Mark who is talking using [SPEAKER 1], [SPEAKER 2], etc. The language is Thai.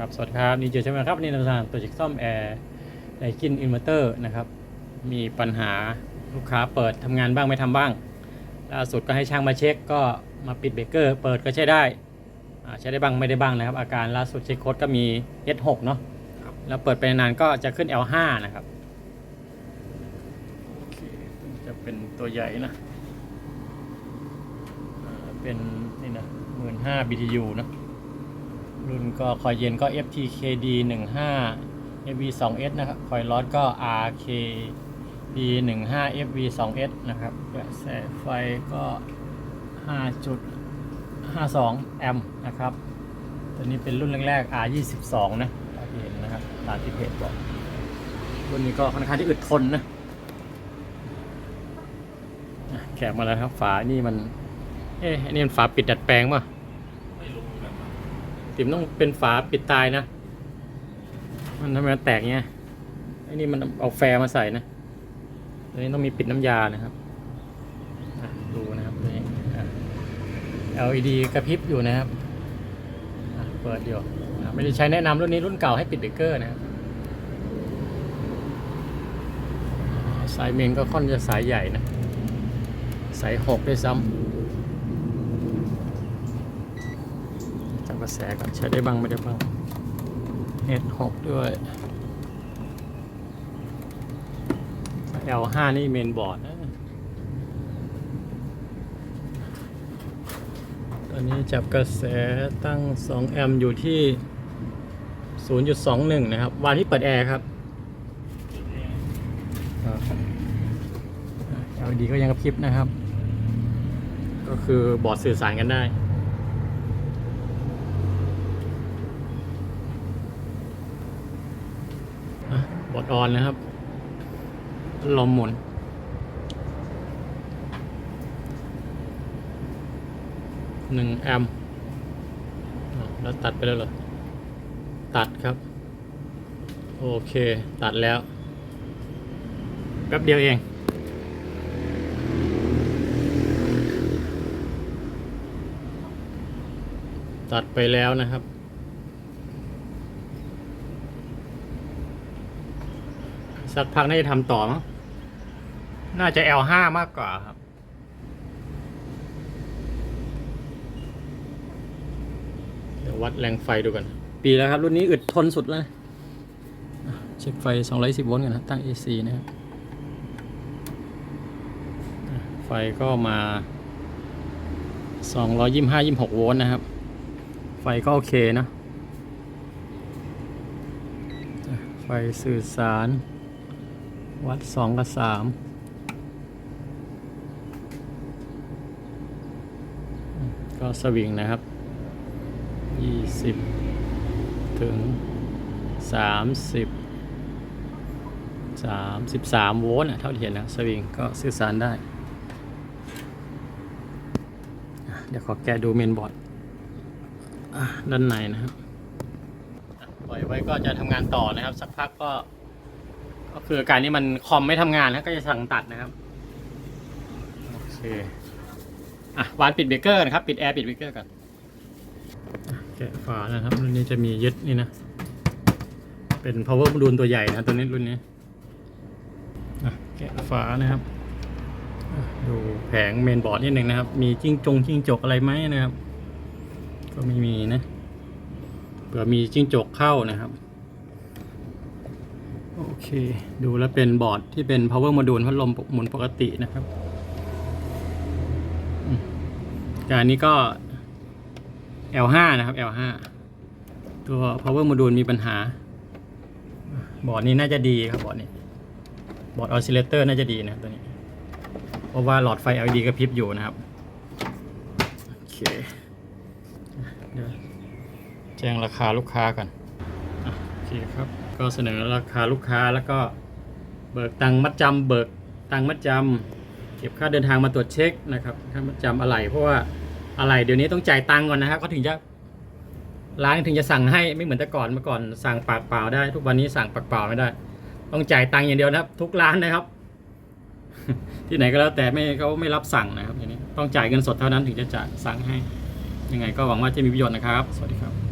[SPEAKER 1] ครับสวัสดีครับนี่เจอใช่ไหมครับวันนี่นำทางตัวจิกซ่อมแอร์ในกินอินเวอร์เตอร์นะครับ มีปัญหาลูกค้าเปิดทำงานบ้างไม่ทำบ้างล่าสุดก็ให้ช่างมาเช็คก็มาปิดเบรกเกอร์ เปิดก็ใช้ได้อ่าใช้ได้บ้างไม่ได้บ้างนะครับ อาการล่าสุดเช็คโค้ดก็มี S6 เนาะ
[SPEAKER 2] ครับ
[SPEAKER 1] แล้วเปิดไปนานๆก็จะขึ้น L5 นะครับโอเคจะเป็นตัวใหญ่นะอ่าเป็นนี่นะหมื่นห้า BTU นะ รุ่นก็คอยเย็นก็ FTKD 15 FV 2S นะครับ คอยลอดก็ RKB 15 FV 2S นะครับกระแสไฟก็ 5.52 แอมป์นะครับ ตัวนี้เป็นรุ่นแรกๆ R22 นะเราเห็นนะครับ ตามที่เพจบอก รุ่นนี้ก็ค่อนข้างที่อึดทนนะอะแขกมาแล้วครับ ฝานี่มัน เอ๊ะนนี้มันฝาปิดดัดแปลงป่ะ
[SPEAKER 2] ไม่รู้เหมือนกันครับ
[SPEAKER 1] ติ๋มต้องเป็นฝาปิดตายนะ มันทำไมมันแตกเงี้ยไอ้นี่มันเอาแฟร์มาใส่นะตัวนี้ต้องมีปิดน้ำยานะครับดูนะครับตัวนี้อ่ LED กระพริบอยู่นะครับเปิดอยู่ไม่ได้ใช้แนะนำรุ่นนี้รุ่นเก่าให้ปิดเบรกเกอร์นะครับสายเมนก็ค่อนจะสายใหญ่นะ สายหกด้วยซ้ำ จับ กระแสก่อนใช้ได้บ้างไม่ได้บ้างเอหกด้วย L5 นี่เมนบอร์ดนะตอนนี้จับกระแสตั้ง 2 แอมป์อยู่ที่ 0.21 นะครับ วาล์วที่เปิดแอร์ครับอ่า LED ก็ยังกระพริบนะครับ ก็คือบอร์ดสื่อสารกันได้ อะ บอดออนนะครับ ลมหมุน หนึ่งแอมป์แล้วตัดไปแล้วเหรอ ตัดครับ โอเค ตัดแล้ว แป๊บเดียวเอง ตัดไปแล้วนะครับ สักพักน่าจะทำต่อมั้งน่าจะ L5 มากกว่าครับ เดี๋ยววัดแรงไฟดูกัน ปีแล้วครับ รุ่นนี้อึดทนสุดแล้วนะอะเช็คไฟ 210 โวลต์กันนะตั้ง AC นะครับ ไฟก็มา 225 26 โวลต์นะครับ ไฟก็โอเคนะ ไฟสื่อสาร วัดสองกับสามก็สวิงนะครับยี่สิบถึงสามสิบสามสิบสามโวลต์อะเท่าที่เห็นนะสวิงก็สื่อสารได้ เดี๋ยวขอแกะดูเมนบอร์ดด้านในนะครับ ปล่อยไว้ก็จะทำงานต่อนะครับ สักพักก็ ก็คืออาการนี้มันคอมไม่ทำงานแล้วก็จะสั่งตัดนะครับโอเคอะวานปิดเบรกเกอร์นะครับ ปิดแอร์ปิดเบรกเกอร์ก่อนแกะฝานะครับรุ่นนี้จะมียึดนี่นะ เป็น power m o d u ตัวใหญ่นะตัวนี้รุ่นนี้อะแกะฝานะครับดูแผงเมนบอร์ดนิดหนึ่งนะครับ มีจิ้งจงจิ้งจกอะไรไหมนะครับ ก็ไม่มีนะเผื่อมีจิ้งจกเข้านะครับ โอเค ดูแล้วเป็นบอร์ดที่เป็น power module พัดลมหมุนปกตินะครับการนี้ก็ L5 นะครับ L5 ตัว power module มีปัญหา บอร์ดนี้น่าจะดีครับบอร์ดนี้ บอร์ด oscillator น่าจะดีนะตัวนี้ เพราะว่าหลอดไฟ LED กระพริบอยู่นะครับ โอเคเดี๋ยวแจ้งราคาลูกค้ากันโอเคครับ ก็เสนอราคาลูกค้าแล้วก็เบิกตังมัดจำเบิกตังมัดจำเก็บค่าเดินทางมาตรวจเช็คนะครับค่ามัดจำอะไรเพราะว่าอะไรเดี๋ยวนี้ต้องจ่ายตังก่อนนะครับเขาถึงจะร้านถึงจะสั่งให้ไม่เหมือนแต่ก่อนเมื่อก่อนสั่งปากเปล่าได้ ทุกวันนี้สั่งปากเปล่าไม่ได้ ต้องจ่ายตังค์อย่างเดียวนะครับ ทุกร้านนะครับ ที่ไหนก็แล้วแต่ไม่เขาไม่รับสั่งนะครับอย่างนี้ต้องจ่ายเงินสดเท่านั้นถึงจะจ่ายสั่งให้ ยังไงก็หวังว่าจะมีประโยชน์นะครับ สวัสดีครับ